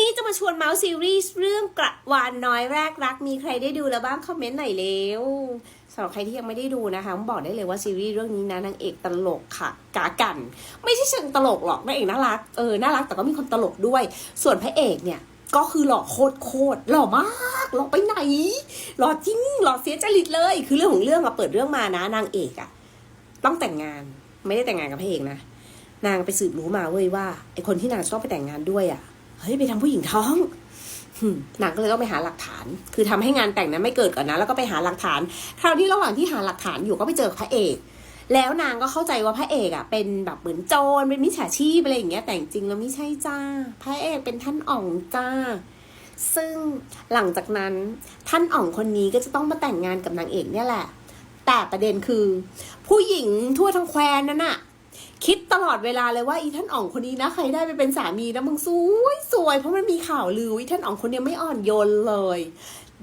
นี้จะมาชวนเมาส์ซีรีส์เรื่องกระวานน้อยแรกรัก มีใครได้ดูแล้วบ้างคอมเมนต์หน่อยเร็วสำหรับใครที่ยังไม่ได้ดูนะคะผมบอกได้เลยว่าซีรีส์เรื่องนี้นะนางเอกตลกค่ะ กากัน ไม่ใช่เชิงตลกหรอกนางเอกน่ารักเออน่ารักแต่ก็มีความตลกด้วย ส่วนพระเอกเนี่ยก็คือหล่อโคตรโคตรหล่อมากหล่อไปไหน หล่อจริงหล่อเสียจริตเลย คือเรื่องของเรื่องอะเปิดเรื่องมานะนางเอกอะต้องแต่งงานไม่ได้แต่งงานกับพระเอกนะนางไปสืบรู้มาเว้ยว่าไอคนที่นางชอบไปแต่งงานด้วยอะ่ะ เฮ้ยไปทำผู้หญิงท้องหนางก็เลยต้องไปหาหลักฐาน คือทำให้งานแต่งนั้นไม่เกิดก่อนนะ แล้วก็ไปหาหลักฐาน คราวที่ระหว่างที่หาหลักฐานอยู่ก็ไปเจอพระเอก แล้วนางก็เข้าใจว่าพระเอกอะ เป็นแบบเหมือนโจร เป็นมิจฉาชีพอะไรอย่างเงี้ย แต่จริงแล้วไม่ใช่จ้า พระเอกเป็นท่านอ่องจ้า ซึ่งหลังจากนั้นท่านอ่องคนนี้ก็จะต้องมาแต่งงานกับนางเอกเนี่ยแหละ แต่ประเด็นคือ ผู้หญิงทั่วทั้งแคว้นนั่นน่ะ คิดตลอดเวลาเลยว่าอีท่านอ่องคนนี้นะใครได้ไปเป็นสามีนะมึงสวยสวยเพราะมันมีข่าวลือว่าอีท่านอ่องคนนี้ไม่อ่อนโยนเลย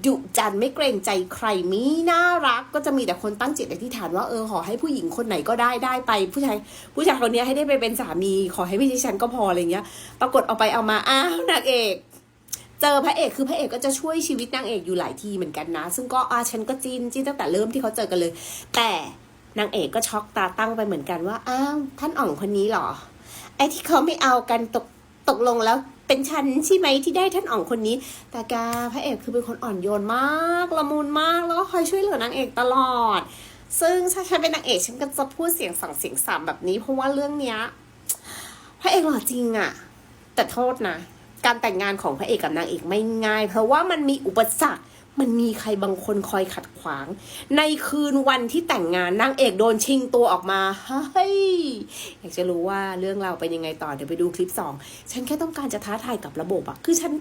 ดุจันไม่เกรงใจใครมีน่ารักก็จะมีแต่คนตั้งจิตอธิษฐานว่าเออขอให้ผู้หญิงคนไหนก็ได้ได้ไป ผู้ชายผู้ชายคนนี้ให้ได้ไปเป็นสามี ขอให้ไม่ใช่ฉันก็พออะไรเงี้ย ปรากฏเอาไปเอามาอ้าวนางเอกเจอพระเอกคือพระเอกก็จะช่วยชีวิตนางเอกอยู่หลายทีเหมือนกันนะ ซึ่งก็อาฉันก็จินจินตั้งแต่เริ่มที่เขาเจอกันเลย แต่ นางเอกก็ช็อกตาตั้งไปเหมือนกันว่า อ้าว ท่านอ่องคนนี้หรอ ไอ้ที่เขาไม่เอากันตกตกลงแล้วเป็นฉันใช่ไหมที่ได้ท่านอ่องคนนี้ แต่กาพระเอกคือเป็นคนอ่อนโยนมากละมุนมากแล้วก็คอยช่วยเหลือนางเอกตลอด ซึ่งถ้าฉันเป็นนางเอกฉันก็จะพูดเสียงสั่งเสียงสามแบบนี้ เพราะว่าเรื่องเนี้ยพระเอกหล่อจริงอะแต่โทษนะ การแต่งงานของพระเอกกับนางเอกไม่ง่าย เพราะว่ามันมีอุปสรรค มันมีใครบางคนคอยขัดขวาง ในคืนวันที่แต่งงานนางเอกโดนชิงตัวออกมาเฮ้ยอยากจะรู้ว่าเรื่องราวเป็นยังไงต่อเดี๋ยวไปดูคลิปสองฉันแค่ต้องการจะท้าทายกับระบบอะคือฉัน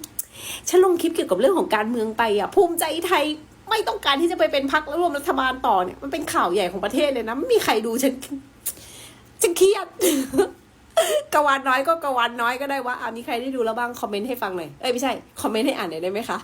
ฉันลงคลิปเกี่ยวกับเรื่องของการเมืองไปอะภูมิใจไทยไม่ต้องการที่จะไปเป็นพรรคร่วมรัฐบาลต่อเนี่ยมันเป็นข่าวใหญ่ของประเทศเลยนะไม่มีใครดูฉันฉันเครียดกวานน้อยก็กวานน้อยก็ได้ว่าอะมีใครได้ดูแล้วบ้างคอมเมนต์ให้ฟังหน่อยเอ้ยไม่ใช่คอมเมนต์ให้อ่านหน่อยได้ไหมคะ